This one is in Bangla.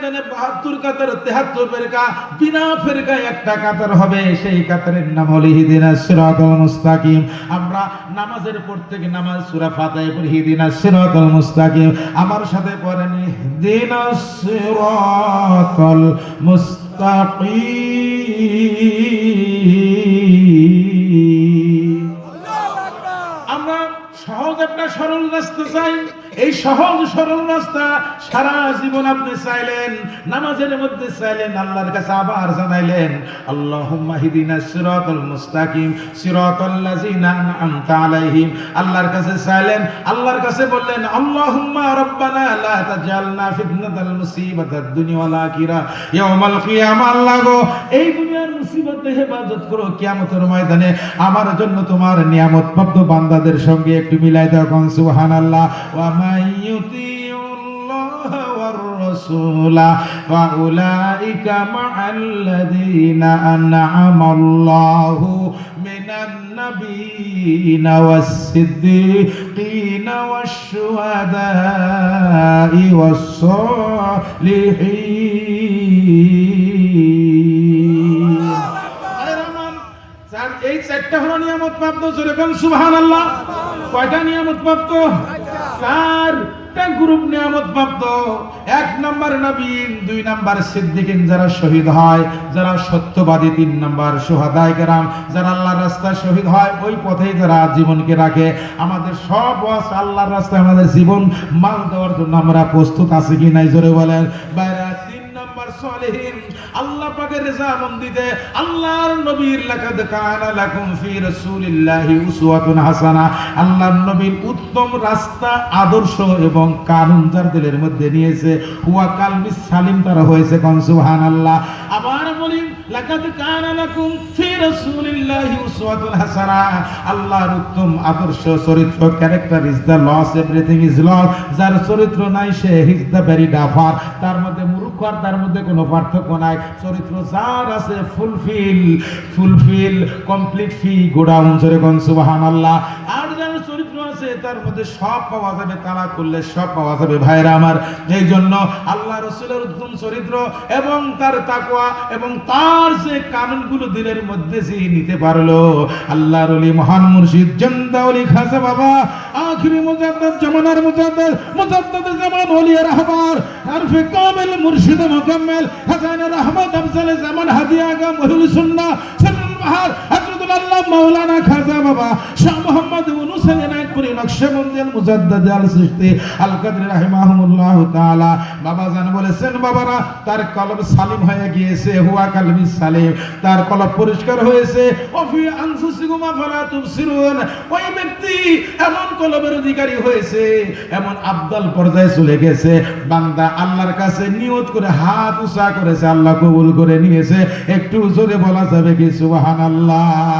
ময়দানে বাহাত্তর কাতার, তেহাত্তর ফেরকা, বিনা ফেরকায় একটা কাতার হবে, সেই কাতারের নাম হলো হিদিনা সিরাতাল মুস্তাকিম। আমরা নামাজের প্রত্যেক নামাজ সুরা ফাতিহা পড়ি হিদিনা সিরাতাল মুস্তাকিম। আমার সাথে পড়েন হিদিনা সিরাতাল মুস্তাকিম। সরল রাস্তা চাই, এই সহজ সরল রাস্তা সারা জীবন আপনি চাইলেন, নামাজের মধ্যে চাইলেন, আল্লাহর কাছে আবার জানাইলেন, আল্লাহুম্মা হিদিনা সিরাতাল মুস্তাকিম, সিরাতাল লাযিনা আন'আমতা আলাইহিম। আল্লাহর কাছে চাইলেন, আল্লাহর কাছে বললেন, আল্লাহুম্মা রাব্বানা লা তাজালনা ফিতনাতাল মুসিবাতাদ দুনিয়া ওয়াল আখিরা। ইয়াউমাল কিয়ামা আল্লাহ গো এই দুনিয়ার মুসিবতে হেফাজত করো, কিয়ামতের ময়দানে আমার জন্য তোমার নিয়ামত। প্রাপ্ত বান্দাদের সঙ্গে একটু মিলাই দাও, কোন সুবহানাল্লাহ। ওয়া মাইয়ুতিউল্লাহ ওয়ার রাসূলা ফাউলাইকা মা'আল্লাযীনা আন'আমাল্লাহু মিনান নাবিয়িনা ওয়াস-সিদ্দীকিনা ওয়াশ-শুহাদা'i ওয়াস-সালিহিন। এই চারটা হলো নিয়ামত প্রাপ্ত যেরকম সুবহান আল্লাহ কয়টা নিয়ামত প্রাপ্ত চারটা গ্রুপ নিয়ামত প্রাপ্ত এক নাম্বার নবীন, দুই নাম্বার সিদ্দিকিন যারা শহীদ হয়, যারা সত্যবাদী, তিন নাম্বার সোহাদায় কেরাম যারা আল্লাহর রাস্তায় শহীদ হয়, ওই পথেই যারা জীবনকে রাখে। আমাদের সব ওয়াস আল্লাহর রাস্তায় আমাদের জীবন মাল দেওয়ার জন্য আমরা প্রস্তুত আছি কি নাই, জোরে বলেন। বাইরে তিন নাম্বার সলিহিন আল্লাহ পাকের রেজা মন্দিতে আল্লাহর নবীর লাকাদ কানা লাকুম ফি রাসূলিল্লাহি উসওয়াতুন হাসানা। আল্লাহর নবীর উত্তম রাস্তা, আদর্শ এবং কানুন যার দিলের মধ্যে নিয়েছে। হুয়া কালবি সালিম তারা হয়েছে কোন, সুবহানাল্লাহ। আবার বলি লাকাদ কানা লাকুম ফি রাসূলিল্লাহি উসওয়াতুন হাসানা। আল্লাহর উত্তম আদর্শ, চরিত্র, character is the lost, everything is lost. যার চরিত্র নাই, সে ইজ দ্য ভেরি ডাফার। তার মধ্যে মূর্খ আর তার মধ্যে কোনো পার্থক্য নাই। চরিত্র যার আছে, fulfil fulfil, complete fee, godown, জোরে সুবহানাল্লাহ। আর আছে, তার মধ্যে সব পাওয়া যাবে তালা করলে সব পাওয়া যাবে। ভাইরা আমার এই জন্য আল্লাহ রসুলের উত্তম চরিত্র এবং তার তাকওয়া এবং তার যে কানুনগুলো দিলের মধ্যে যে নিতে পারল, আল্লাহর ওলি মহান মুর্শিদ জন্দাউলি খাজা বাবা, আখিরি মুজাদ্দাদ, জামানার মুজাদ্দাদ মুজাদ্দাদ জামান ওলি রাহবার আরফে কামিল, মুর্শিদ মুকাম্মেল হাসান রহমত, আফজাল জামান, হাদিয়া আগা মহিল সুন্নাহ, সরুল বাহার তার কলব পরিষ্কার হয়েছে। ওই ব্যক্তি এমন কলবের অধিকারী হয়েছে, এমন আব্দাল পর্যায়ে চলে গেছে। বান্দা আল্লাহর কাছে নিয়ত করে হাত উঁচা করেছে, আল্লাহ কবুল করে নিয়েছে। একটু জোরে বলা যাবে কি সুবহানাল্লাহ?